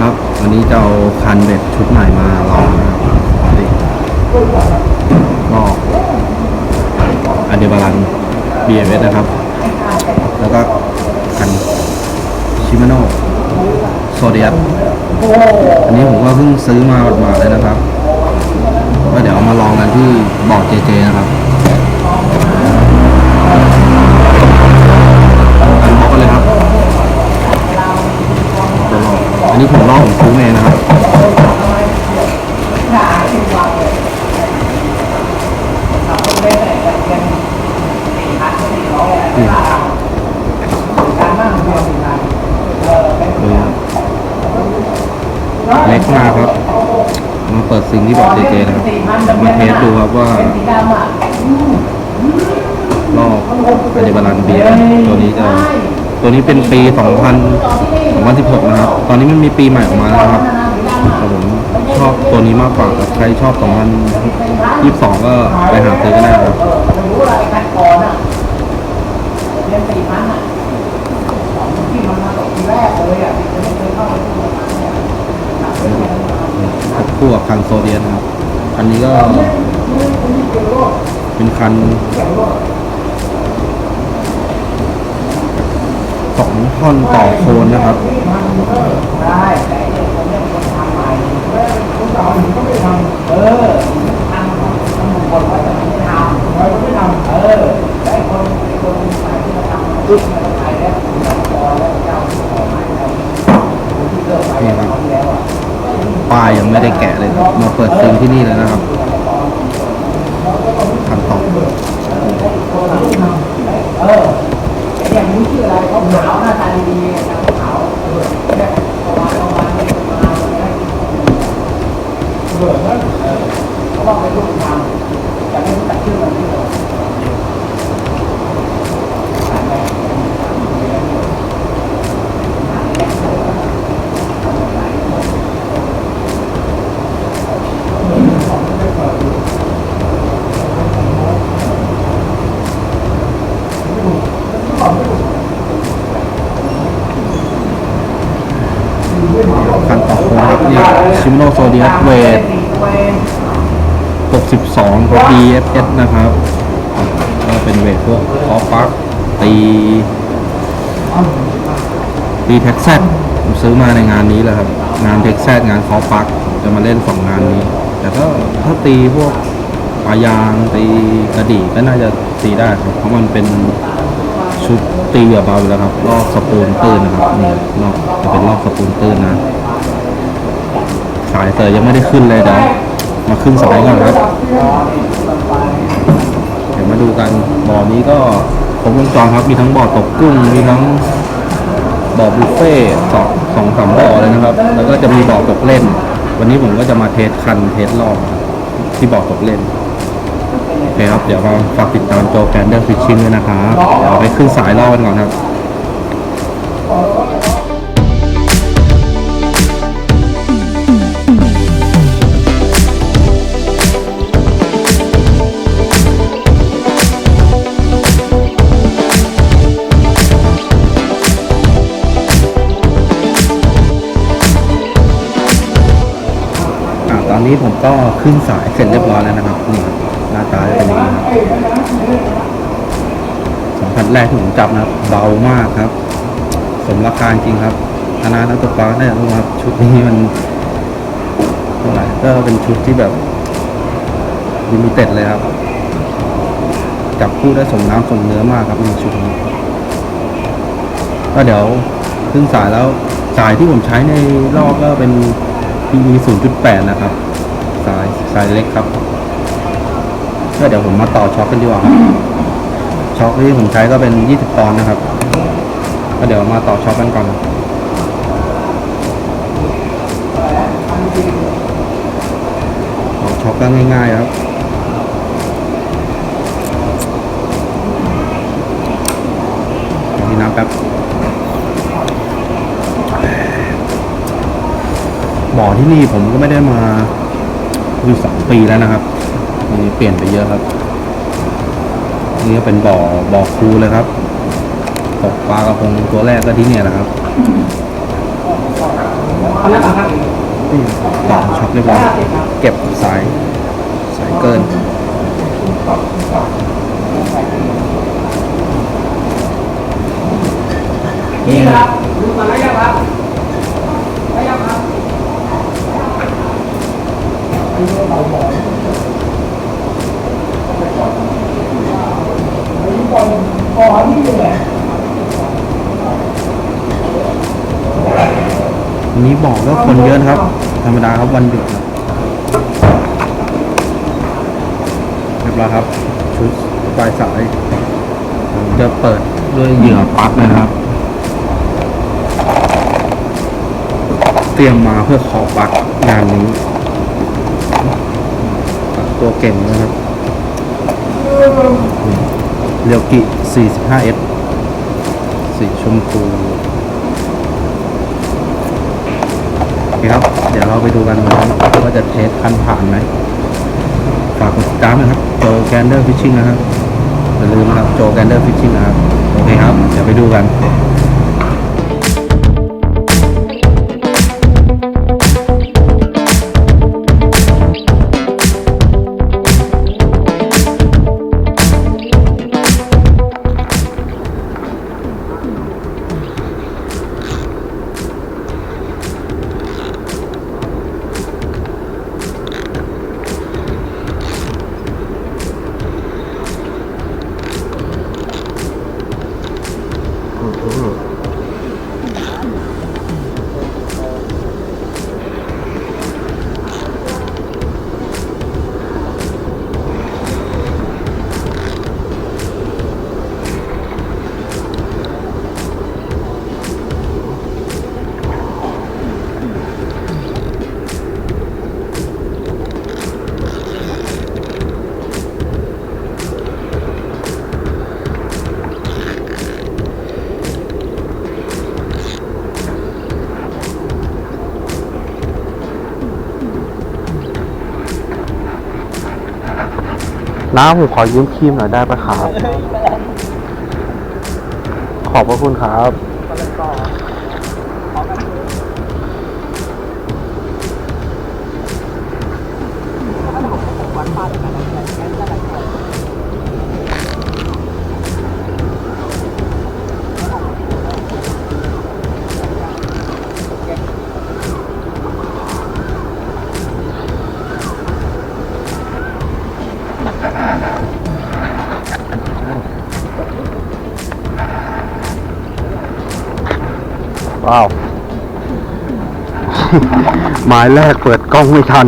ครูผมเลยครับ วันนี้จะเอาคันเบ็ดชุดใหม่มาลองนะครับก็อันเดบาลัน BMS นะครับ แล้วก็คันชิมาโน่โซเดียสอันนี้ผมก็เพิ่งซื้อมาหมาดๆเลยนะครับ ก็เดี๋ยวเอามาลองกันที่บ่อเจเจนะครับ ดี๋ยวลองอันนี้ผมลองของซื้อเองนะครับนี่นี่ครับเล็กมากครับ มาเปิดซิงที่บอกเจเจนะครับมาเทสดูครับว่ารอบอันเดบาลันเบียร์ตัวนี้จะ ตัวนี้เป็นปี 2000 2016 นะครับ ตอนนี้มันมีปีใหม่ออกมาแล้วครับแต่ผมชอบตัวนี้มากกว่าครับใครชอบ 2022 ก็ไปหาซื้อกันได้ครับรู้อะไรกันก่อนอะเรียนสี่พันอะที่มันมาตกทีแรกเลยอะที่ไม่เคยเข้ามาคู่กับคันโซเดียนครับ อันนี้ก็เป็นคัน สองท่อนต่อโคนนะครับได้แต่ไอ้คนเนี่ยคนทำใหม่คนเก่ามันก็ไม่ทำเออทำทำคนไว้แต่ไม่ทำไว้ก็ไม่ทำเออแต่ไอ้คนไอ้คนใหม่ที่ทำปึ๊บมันไปแล้วเราพอแล้วเจ้าของใหม่แล้วที่เลิกไปแล้วเขาแล้วอะป้ายยังไม่ได้แกะเลยมาเปิดซิงที่นี่เลยนะครับ คันต่อ เออไอ้อย่างนี้ชื่ออะไรเขาขาวหน้าตาดีๆนะขาวเออเนี่ยประมาณประมาณนี้ประมาณนี้ เบื่อแล้วเออเขาบอกเป็นลูกทำแต่ไม่รู้จักชื่อมันชื่ออะไร คั นี่ชิมโนโซเดียสเวท62 DFS นะครับก็เป็นเวทพวกคอปักตี ตีเท็กซัสผมซื้อมาในงานนี้แหละครับ งานเท็กซัสงานคอปักจะมาเล่นสองงานนี้ แต่ถ้าถ้าตีพวกปลายางตีกระดี่ก็น่าจะตีได้ครับ เพราะมันเป็นชุดตีเหยื่อเบาอยู่แล้วครับรอบสปูนตื้นนะครับนี่รอบจะเป็นรอบสปูนตื้นนะ สายเตยยังไม่ได้ขึ้นเลยเดี๋ยวมาขึ้นสายก่อนครับเดี๋ยวมาดูกันบ่อนี้ก็ครบวงจรครับมีทั้งบ่อตกกุ้งมีทั้งบ่อบุฟเฟ่ต์สองสองสามบ่อเลยนะครับ แล้วก็จะมีบ่อตกเล่น วันนี้ผมก็จะมาเทสคันเทสรอบครับที่บ่อตกเล่นโอเคครับเดี๋ยวมาฝากติดตามโจแกนเดอร์ฟิชชิ่งด้วยนะครับเดี๋ยวไปขึ้นสายรอบกันก่อนครับ นี้ผมก็ขึ้นสายเสร็จเรียบร้อยแล้วนะครับนี่ครับหน้าตาจะเป็นอย่างนี้ครับสัมผัสแรกที่ผมจับนะครับ เบามากครับ สมราคาจริงครับคณะนักตกปลาเนี่ยรู้ครับชุดนี้มันเท่าไหร่ก็เป็นชุดที่แบบลิมิเต็ดเลยครับ จับคู่ได้สมน้ำสมเนื้อมากครับในชุดนี้ก็เดี๋ยวขึ้นสายแล้วสายที่ผมใช้ในรอบก็เป็น PE 0.8 นะครับ สายสายเล็กครับก็เดี๋ยวผมมาต่อช็อคกันดีกว่าครับช็อคที่ผมใช้ก็เป็น 20ปอนด์นะครับ ก็เดี๋ยวมาต่อช็อคกันก่อนต่อช็อคก็ง่ายๆครับขอที่น้ำแป๊บบ่อที่นี่ผมก็ไม่ได้มา อยู่สองปีแล้วนะครับนี่เปลี่ยนไปเยอะครับ นี่ก็เป็นบ่อบ่อคูเลยครับตกปลากระพงตัวแรกก็ที่เนี่ยแหละครับเอาละครับนี่ต่อช็อปเรียบร้อยเก็บสายสายเกินนี่ครับดูมาแล้วยังครับแล้วยังครับก่อนนี่เลย วันนี้ บอกว่าคนเยอะนะครับ ธรรมดาครับวันหยุดครับเรียบร้อยครับชุดปลายสายผมจะเปิดด้วยเหยื่อปลั๊กนะครับ เตรียมมาเพื่อขอปลั๊กงานนี้ ตัวเก่งนะครับเรียวกิ 45S สีชมพู โอเครับ เดี๋ยวเราไปดูกันว่าจะเทสคันผ่านไหมฝากกดติดตามนะครับโจแกนเดอร์ฟิชชิ่งนะครับอย่าลืมนะครับโจแกนเดอร์ฟิชชิ่งนะครับ โอเคครับ เดี๋ยวไปดูกัน น้าผมขอยืมครีมหน่อยได้ปะครับ ขอบพระคุณครับ ว้าว หมายแรกเปิดกล้องไม่ทัน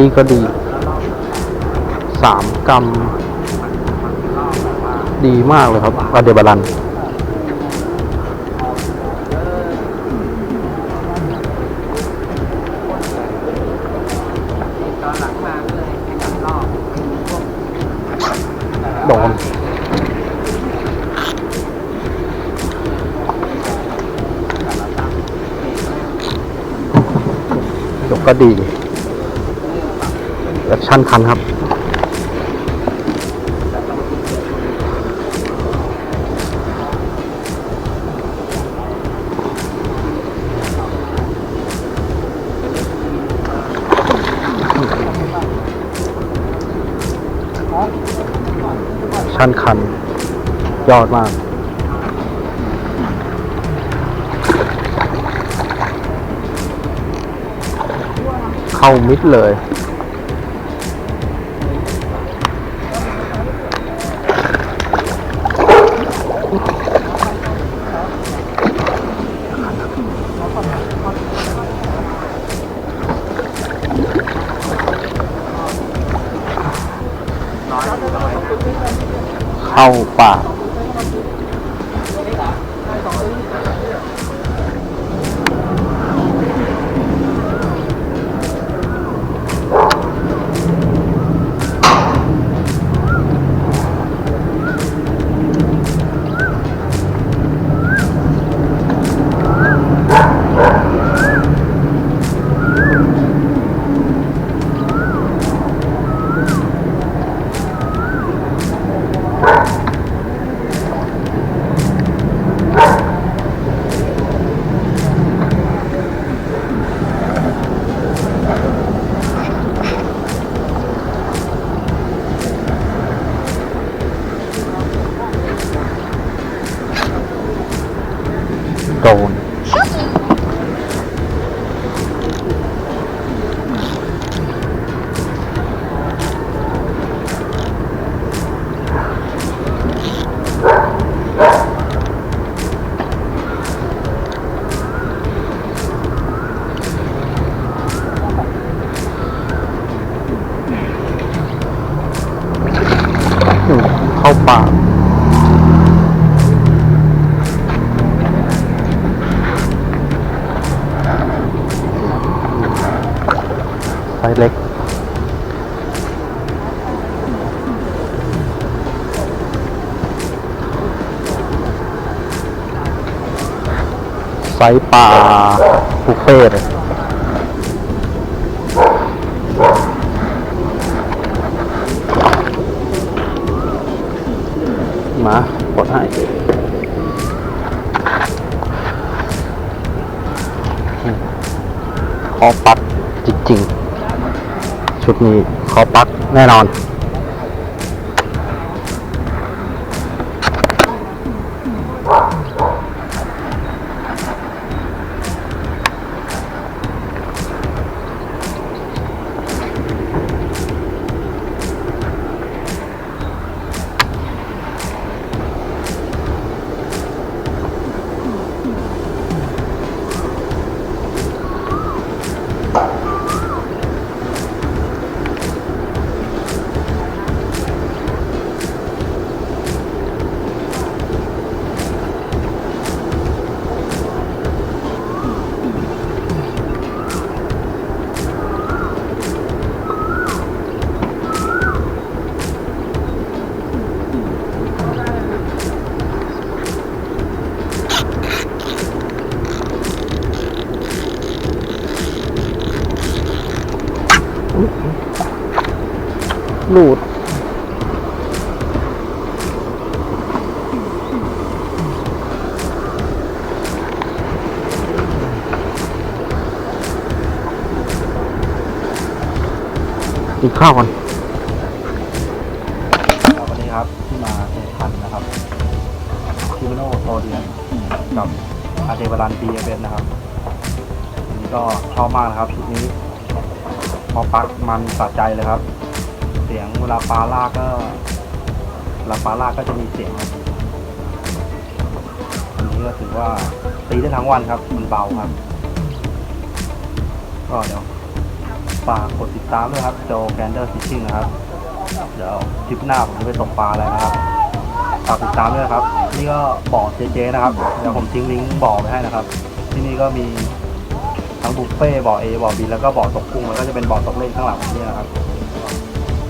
ตีก็ดีสามกรัมดีมากเลยครับอาเดบาลันโดนยกก็ดี แอคชั่นคันครับชั่นคัน ยอดมาก เข้ามิดเลย เข้ ไซส์เล็ก ไซส์ปลาบุฟเฟ่ต์เลยมากดให้อืมคอปักจริงๆ ชุดนี้คอปักแน่นอน กินข้าวก่อนวันนี้ครับที่มาแข่งขันนะครับคิมโนโซเดียนกับอาเดวารันบีเอเนนะครับอันนี้ก็ชอบมากนะครับชุดนี้พอปักมันสะใจเลยครับ เสียงเวลาปลาลากก็เวลาปลาลากก็จะมีเสียงครับอันนี้ก็ถือว่าตีได้ทั้งวันครับ มันเบาครับ ก็เดี๋ยว ฝากกดติดตามด้วยครับโจแกนเดอร์ฟิชชิ่งนะครับ เดี๋ยวคลิปหน้าผมจะไปตกปลาอะไรนะครับฝากติดตามด้วยนะครับ นี่ก็บ่อเจเจนะครับเดี๋ยวผมทิ้งลิงก์บ่อไว้ให้นะครับ ที่นี่ก็มีทั้งบุฟเฟ่บ่อ A บ่อ B แล้วก็บ่อตกกุ้งแล้วก็จะเป็นบ่อตกเล่นข้างหลังนี่นะครับ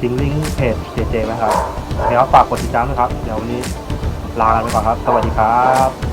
ทิ้งลิงก์เพจเจเจไว้ครับโอเคครับฝากกดติดตามด้วยครับ เดี๋ยววันนี้ลากันไปก่อนครับ สวัสดีครับ